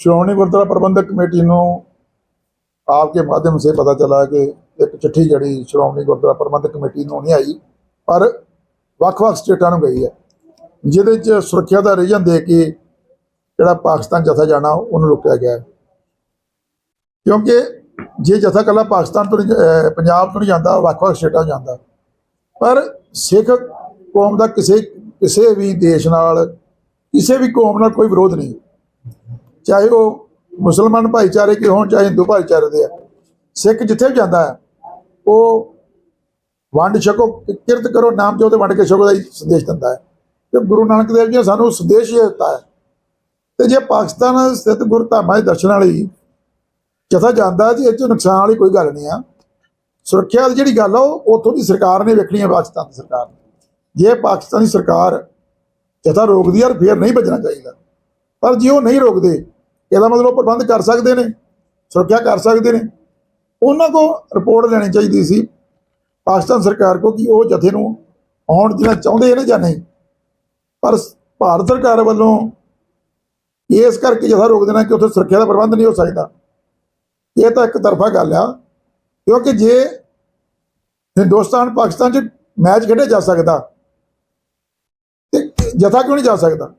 ਸ਼੍ਰੋਮਣੀ ਗੁਰਦੁਆਰਾ ਪ੍ਰਬੰਧਕ committee ਨੂੰ ਆਪਕੇ ਮਾਧਿਅਮ ਸੇ ਪਤਾ ਚਲਾ ਕਿ ਇੱਕ ਚਿੱਠੀ ਜਿਹੜੀ ਸ਼੍ਰੋਮਣੀ ਗੁਰਦੁਆਰਾ ਪ੍ਰਬੰਧਕ ਕਮੇਟੀ ਨੂੰ ਨਹੀਂ ਆਈ ਪਰ ਵੱਖ-ਵੱਖ ਸਟੇਟਾਂ ਨੂੰ ਗਈ ਹੈ ਜਿਹਦੇ 'ਚ ਸੁਰੱਖਿਆ ਦਾ ਰੀਜਨ ਦੇ ਕੇ ਜਿਹੜਾ ਪਾਕਿਸਤਾਨ ਜਥਾ ਜਾਣਾ ਉਹਨੂੰ ਰੋਕਿਆ ਗਿਆ ਕਿਉਂਕਿ ਜੇ ਜਥਾ ਕੱਲਾ ਪਾਕਿਸਤਾਨ ਤੋਂ ਨਹੀਂ, ਪੰਜਾਬ ਤੋਂ ਨਹੀਂ ਜਾਂਦਾ ਵੱਖ-ਵੱਖ ਸਟੇਟਾਂ ਜਾਂਦਾ। ਪਰ ਸਿੱਖ ਕੌਮ ਦਾ ਕਿਸੇ ਕਿਸੇ ਵੀ ਦੇਸ਼ ਨਾਲ ਕਿਸੇ ਵੀ ਕੌਮ ਨਾਲ ਕੋਈ ਵਿਰੋਧ ਨਹੀਂ। ਚਾਹੇ ਉਹ ਮੁਸਲਮਾਨ ਭਾਈਚਾਰੇ ਕੇ ਹੋਣ, ਚਾਹੇ ਹਿੰਦੂ ਭਾਈਚਾਰੇ ਦੇ ਆ। ਸਿੱਖ ਜਿੱਥੇ ਵੀ ਜਾਂਦਾ ਹੈ, ਉਹ ਵੰਡ ਛਕੋ, ਕਿਰਤ ਕਰੋ, ਨਾਮ ਜੋ ਤੇ ਵੰਡ ਕੇ ਛਕੋ ਦਾ ਹੀ ਸੰਦੇਸ਼ ਦਿੰਦਾ ਹੈ। ਤੇ ਗੁਰੂ ਨਾਨਕ ਦੇਵ ਜੀ ਨੇ ਸਾਨੂੰ ਸੰਦੇਸ਼ ਇਹ ਦਿੱਤਾ ਹੈ। ਤੇ ਜੇ ਪਾਕਿਸਤਾਨ ਸਥਿਤ ਗੁਰਧਾਮਾਂ ਦੇ ਦਰਸ਼ਨਾਂ ਲਈ ਜਥਾ ਜਾਂਦਾ ਜੀ ਇਹ ਚ ਨੁਕਸਾਨ ਵਾਲੀ ਕੋਈ ਗੱਲ ਨਹੀਂ ਆ। ਸੁਰੱਖਿਆ ਦੀ ਜਿਹੜੀ ਗੱਲ ਆ, ਉਹ ਉੱਥੋਂ ਦੀ ਸਰਕਾਰ ਨੇ ਵੇਖਣੀ ਹੈ ਪਾਕਿਸਤਾਨ ਦੀ ਸਰਕਾਰ ਨੇ। ਜੇ ਪਾਕਿਸਤਾਨੀ ਸਰਕਾਰ ਜਥਾ ਰੋਕਦੀ ਆ ਫਿਰ ਨਹੀਂ ਭੱਜਣਾ ਚਾਹੀਦਾ। ਪਰ ਜੇ ਉਹ ਨਹੀਂ ਰੋਕਦੇ ਇਹਦਾ ਮਤਲਬ ਉਹ ਪ੍ਰਬੰਧ ਕਰ ਸਕਦੇ ਨੇ, ਸੁਰੱਖਿਆ ਕਰ ਸਕਦੇ ਨੇ। ਉਹਨਾਂ ਕੋ ਰਿਪੋਰਟ ਲੈਣੀ ਚਾਹੀਦੀ ਸੀ ਪਾਕਿਸਤਾਨ ਸਰਕਾਰ ਕੋ ਕਿ ਉਹ ਜਥੇ ਨੂੰ ਆਉਣ ਦੇਣਾ ਚਾਹੁੰਦੇ ਨੇ ਜਾਂ ਨਹੀਂ। ਪਰ ਭਾਰਤ ਸਰਕਾਰ ਵੱਲੋਂ ਇਸ ਕਰਕੇ ਜਥਾ ਰੋਕ ਦੇਣਾ ਕਿ ਉੱਥੇ ਸੁਰੱਖਿਆ ਦਾ ਪ੍ਰਬੰਧ ਨਹੀਂ ਹੋ ਸਕਦਾ। ਇਹ ਤਾਂ ਇੱਕ ਤਰਫਾ ਗੱਲ ਆ, ਕਿਉਂਕਿ ਜੇ ਹਿੰਦੁਸਤਾਨ ਪਾਕਿਸਤਾਨ 'ਚ ਮੈਚ ਖੇਡਿਆ ਜਾ ਸਕਦਾ, ਤੇ ਜਥਾ ਕਿਉਂ ਨਹੀਂ ਜਾ ਸਕਦਾ?